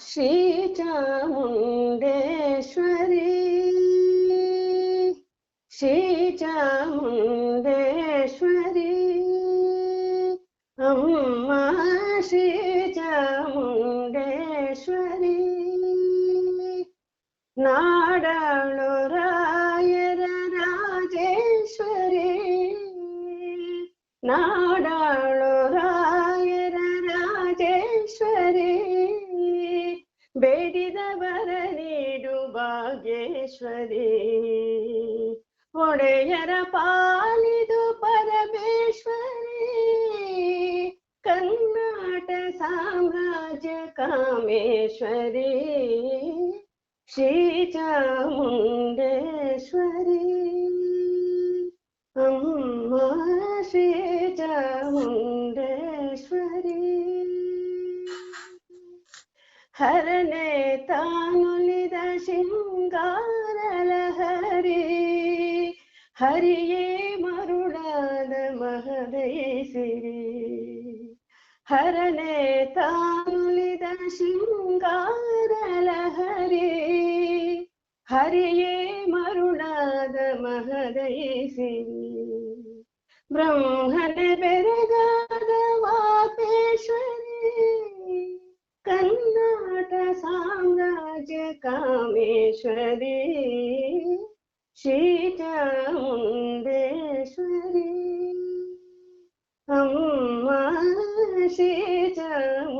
శ్రీచాముండేశ్వరి. శ్రీచాముండేశ్వరి. అమ్మా శ్రీచాముండేశ్వరి. నాడాಳು రాయర రాజేశ్వరి. నాడాಳು ಬೇಡಿದವರ ನೀಡು ಭಾಗೇಶ್ವರಿ ಒಡೆಯರ ಪಾಲಿದು ಪರಮೇಶ್ವರಿ. ಕನ್ನಾಟ ಸಾಮ್ರಾಜ್ಯ ಕಾಮೇಶ್ವರಿ. ಶ್ರೀ ಚಾಮುಂಡೇಶ್ವರಿ. ಹರನೆ ತಾನುಲಿದ ಶೃಂಗಾರಲಹರಿ ಹರಿಯೇ ಮರುಳಾದ ಮಹದೈಸಿರಿ ಹರನೆ ತಾನುಲಿದ ಶೃಂಗಾರಲಹರಿ ಹರಿಯೇ ಮರುಳಾದ ಮಹದೈಸಿರಿ ಬ್ರಹ್ಮನ കാമേശ്വരി ശ്രീചാമുണ്ടേശ്വരി അമ്മ ശ്രീചാമു